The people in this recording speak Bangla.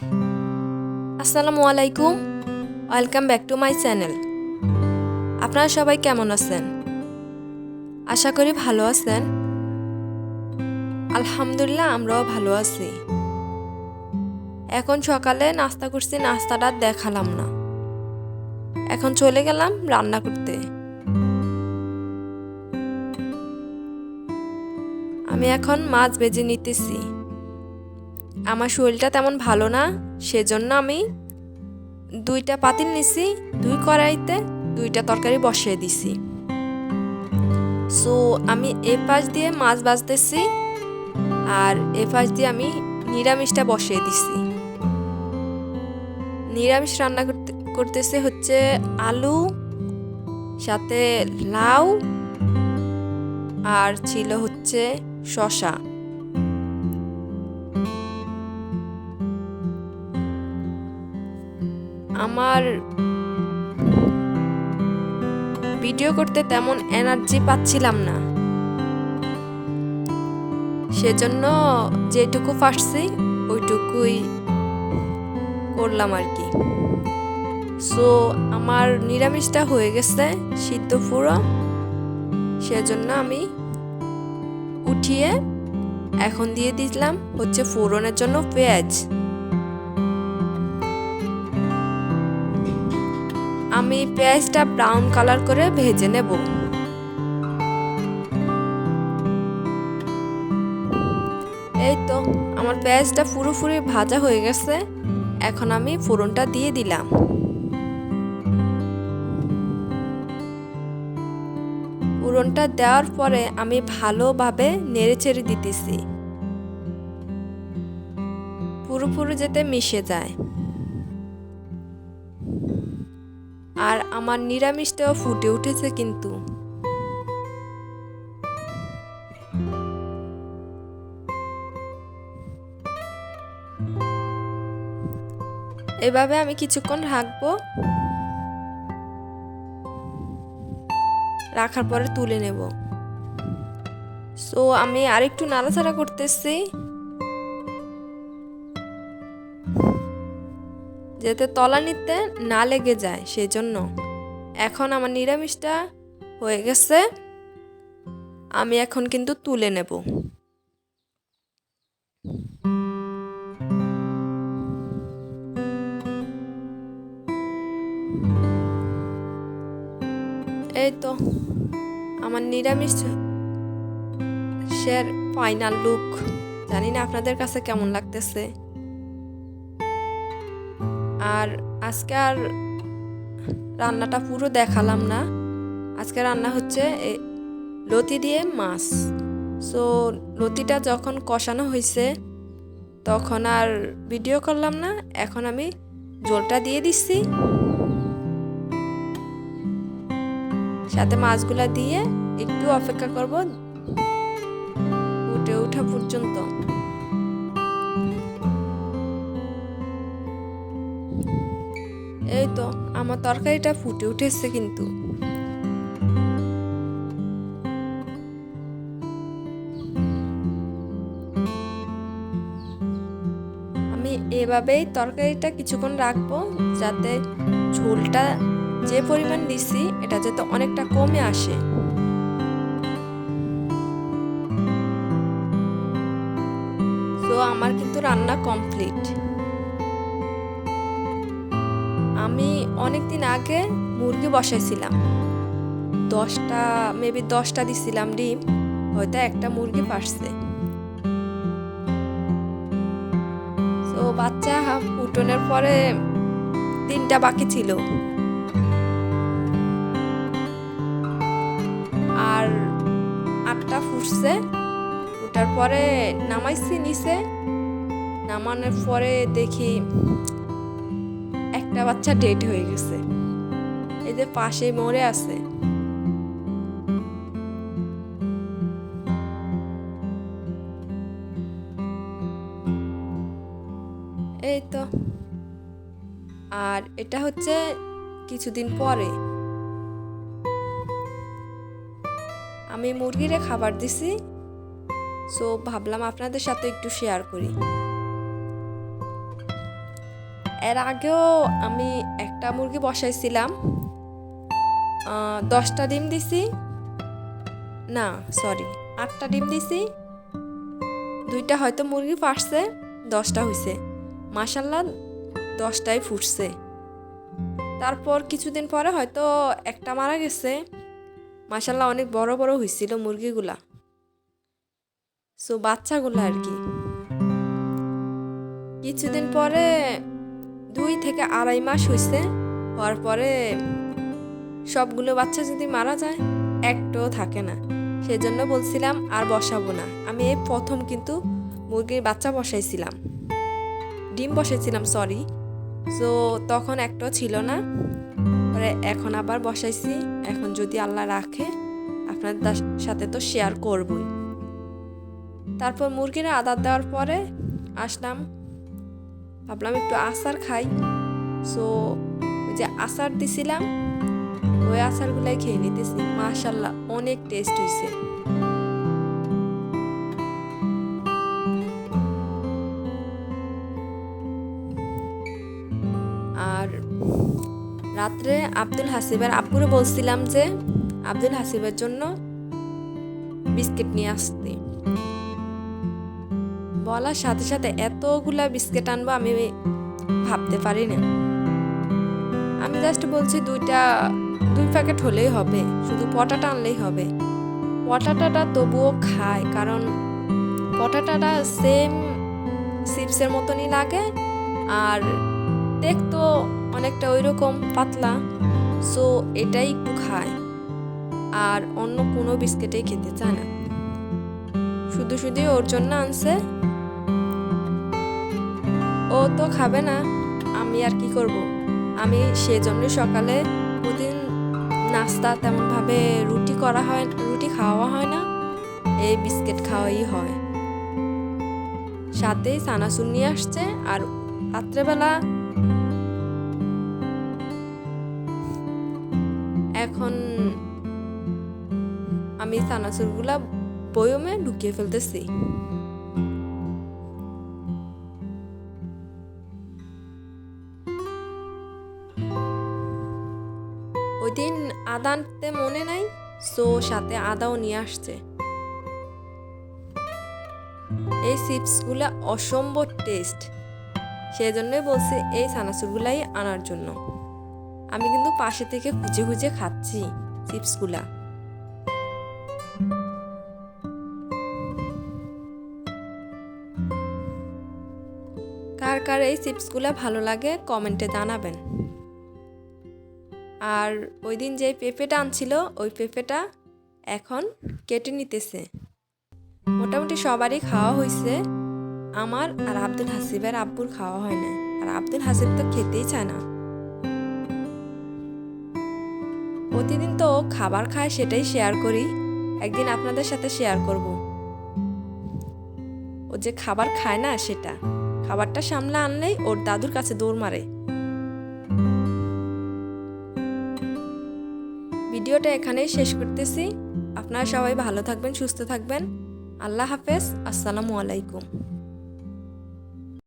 আসসালামু আলাইকুম। Welcome back to my channel আপনারা সবাই কেমন আছেন? আশা করি ভালো আছেন। আলহামদুলিল্লাহ, আমরাও ভালো আছি। এখন সকালে নাস্তা করছি, নাস্তাটা দেখালাম না। এখন চলে গেলাম রান্না করতে। আমি এখন মাছ বেজে নিতেছি। আমার শরীরটা তেমন ভালো না, সেজন্য আমি দুইটা পাতিল নিছি, দুই কড়াইতে দুইটা তরকারি বসিয়ে দিছি। সো আমি এ পাশ দিয়ে মাছ ভাজতেছি আর এ পাশ দিয়ে আমি নিরামিষটা বসিয়ে দিছি। নিরামিষ রান্না করতে, করতেছে হচ্ছে আলু, সাথে লাউ আর ছিল হচ্ছে শশা আমার ভিডিও করতে তেমন এনার্জি পাচ্ছিলাম না। সেজন্য যেটুকু পারছি, ওইটুকুই করলাম আর কি। সো আমার নিরামিষটা হয়ে গেছে, সিদ্ধ পুরো। সেজন্য আমি উঠিয়ে এখন দিয়ে দিলাম হচ্ছে ফোড়নের জন্য পেঁয়াজ। আমি পেঁয়াজটা ব্রাউন কালার করে ভেজে নেব। এই তো, আমার পেঁয়াজটা পুরোপুরি ভাজা হয়ে গেছে। এখন আমি ফোড়নটা দিয়ে দিলাম। ফোড়নটা দেওয়ার পরে আমি ভালোভাবে নেড়ে চেড়ে দিতেছি। পুরোপুরি যেতে মিশে যায়। আর আমার নিরামিষটাও ফুটে উঠেছে কিন্তু। এভাবে আমি কিছুক্ষণ রাখব। রাখার পরে তুলে নেব। সো আমি আরেকটু নাড়াচাড়া করতেছি। যাতে তলানিতে না লেগে যায় সেই জন্য এখন আমার নিরামিষটা হয়ে গেছে। আমি এখন কিন্তু তুলে নেব। এই তো আমার নিরামিষ শের ফাইনাল লুক জানি না আপনাদের কাছে কেমন লাগতেছে। আর আজকে আর রান্নাটা পুরো দেখালাম না। আজকে রান্না হচ্ছে লতি দিয়ে মাছ। সো লতিটা যখন কষানো হয়েছে তখন আর ভিডিও করলাম না, এখন আমি জলটা দিয়ে দিচ্ছি। সাথে মাছগুলা দিয়ে একটু অপেক্ষা করব, উঠে ওঠা পর্যন্ত। এই তো, আমার তরকারিটা ফুটে উঠেছে কিন্তু। আমি এভাবেই তরকারিটা কিছুক্ষণ রাখব, যাতে ঝোলটা যে পরিমাণ দিছি, এটা যাতে অনেকটা কমে আসে। তো আমার কিন্তু রান্না কমপ্লিট। আমি অনেক দিন আগে মুরগি বসাইছিলাম। দশটা মেবি দশটা দিছিলাম ডিম, হয়তো একটা মুরগি পারছে তো বাচ্চা উঠোনের পরে তিনটা বাকি ছিল। আর আটটা ফুটছে। ফুটার পরে নামাইছি নিচে। নামানোর পরে দেখি একটা বাচ্চা ডেট হয়ে গেছে। এই যে পাশে মরে আছে। এই তো। আর এটা হচ্ছে কিছুদিন পরে। আমি মুরগিরে খাবার দিছি। সো ভাবলাম আপনাদের সাথে একটু শেয়ার করি। এর আগেও আমি একটা মুরগি বসাইছিলাম। দশটা ডিম দিছি। না সরি আটটা ডিম দিছি। দুইটা হয়তো মুরগি ফাটছে, দশটা হয়েছে মাসাল্লাহ দশটাই ফুটছে। তারপর কিছুদিন পরে হয়তো একটা মারা গেছে। মাসাল্লাহ অনেক বড় বড় হয়েছিল মুরগিগুলা। সো বাচ্চাগুলো আর কি। কিছুদিন পরে দুই থেকে আড়াই মাস হয়েছে হওয়ার পরে সবগুলো বাচ্চা যদি মারা যায়, একটাও থাকে না। সেজন্য বলছিলাম, আর বসাবো না। আমি এই প্রথম কিন্তু মুরগির বাচ্চা বসাইছিলাম। ডিম বসাইছিলাম সরি সো তখন একটাও ছিল না। পরে এখন আবার বসাইছি। এখন যদি আল্লাহ রাখে, আপনাদের সাথে তো শেয়ার করবই। তারপর মুরগিরা আদার দেওয়ার পরে আসলাম ভাবলাম একটু আচার খাই। সো ওই যে আচার দিছিলাম, ওই আচারগুলাই খেয়ে নিতেছি। মাশাল্লাহ অনেক টেস্ট হয়েছে আর রাত্রে আব্দুল হাসিবের আব্বুরে বলছিলাম যে, আব্দুল হাসিবের জন্য বিস্কিট নিয়ে আসতে। বলার সাথে সাথে এতগুলা বিস্কিট আনব আমি ভাবতে পারি না আমি জাস্ট বলছি দুইটা, দুই প্যাকেট হলেই হবে, শুধু পটাটা আনলেই হবে। পটাটাটা তবুও খায় কারণ পটাটাটা সেম চিপসের মতনই লাগে, আর দেখতো অনেকটা ওই রকম পাতলা সো এটাই একটু খায় আর অন্য কোনো বিস্কিটেই খেতে চায় না। শুধু শুধুই ওর জন্য আনছে। ও তো খাবে না, আমি আর কি করব? আমি সেজন্য সকালে প্রতিদিন নাস্তা তেমনভাবে রুটি করা হয়, রুটি খাওয়া হয় না, এই বিস্কিট খাওয়াই হয়। সাথেই সানাসুর নিয়ে আসছে আর রাত্রেবেলা এখন আমি সানাসুরগুলা বয়মে ঢুকিয়ে ফেলতেছি। আদা আনতে মনে নাই, সো সাথে আদাও নিয়ে আসছে। এই চিপসগুলো অসম্ভব টেস্ট। সেজন্যই বলছি এই সানাসুরগুলাই আনার জন্য। আমি কিন্তু পাশে থেকে খুঁজে খুঁজে খাচ্ছি চিপসগুলা। কার কার এই চিপসগুলো ভালো লাগে কমেন্টে জানাবেন। আর ওই দিন যে পেঁপেটা আনছিল, ওই পেঁপেটা এখন কেটে নিতেছে। মোটামুটি সবারই খাওয়া হয়েছে আমার আর আব্দুল হাসিবের আব্বুর খাওয়া হয় না আর আব্দুল হাসিব তো খেতেই চায় না। প্রতিদিন তো খাবার খায়, সেটাই শেয়ার করি। একদিন আপনাদের সাথে শেয়ার করব। ও যে খাবার খায় না, সেটা। খাবারটা সামলে আনলেই ওর দাদুর কাছে দৌড় মারে। ভিডিওটা এখানেই শেষ করতেছি। আপনারা সবাই ভালো থাকবেন সুস্থ থাকবেন। আল্লাহ হাফেজ আসসালামু আলাইকুম।